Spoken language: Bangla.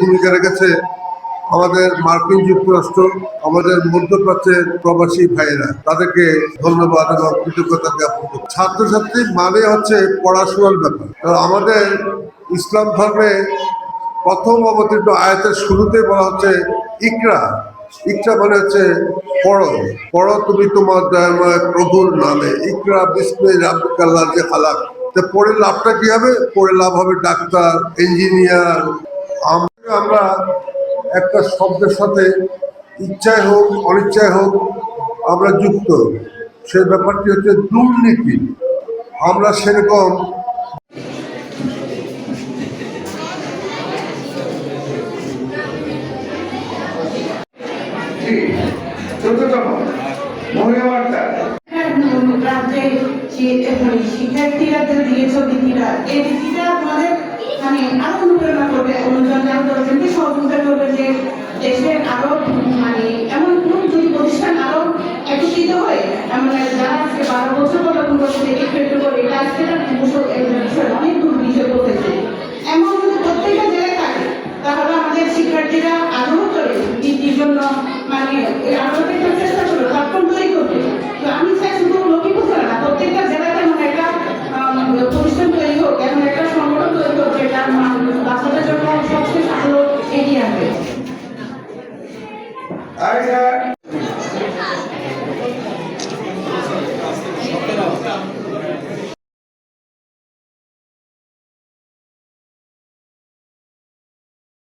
ভূমিকা রেখেছে আমাদের মার্কিন যুক্তরাষ্ট্র, আমাদের মধ্যপ্রাচ্যের প্রবাসী ভাইয়েরা। তাদেরকে ধন্যবাদ এবং কৃতজ্ঞতা জ্ঞাপন করছি। ছাত্রছাত্রী মানে হচ্ছে পড়াশোনার ব্যাপার। আমাদের ইসলাম ধর্মে প্রথম অবতীর্ণ আয়াতের শুরুতে বলা হচ্ছে ইকরা। ইকরা মানে হচ্ছে পড়ো। পড়ো তুমি তোমার দয়াময় প্রভুর নামে। ইকরা বিস্মে রাব্বিকাল্লাহ যে খালাক। তো পড়ে লাভটা কি হবে? পড়ে লাভ হবে ডাক্তার ইঞ্জিনিয়ার। আমরা আমরা একটা শব্দের সাথে ইচ্ছায় হোক অনিচ্ছায় হোক আমরা যুক্ত। সে ব্যাপারটি হচ্ছে দুর্নীতি। আমরা সেরকম চোদ্দতম মহিলা বার্তা। রাজ্যে শিক্ষার্থীরা যে দিয়েছ নীতিরা এই নীতিটা আমাদের মানে আরও অনুপ্রেরণা করবে অনুসন্ধান করবেন, যে সহযোগিতা করবে যে দেশের আরও মানে এমন কোন যদি প্রতিষ্ঠান আরও একত্রিত হয় এমন যারা আজকে বারো বছর পর নতুন করছে একটু Hi, sir.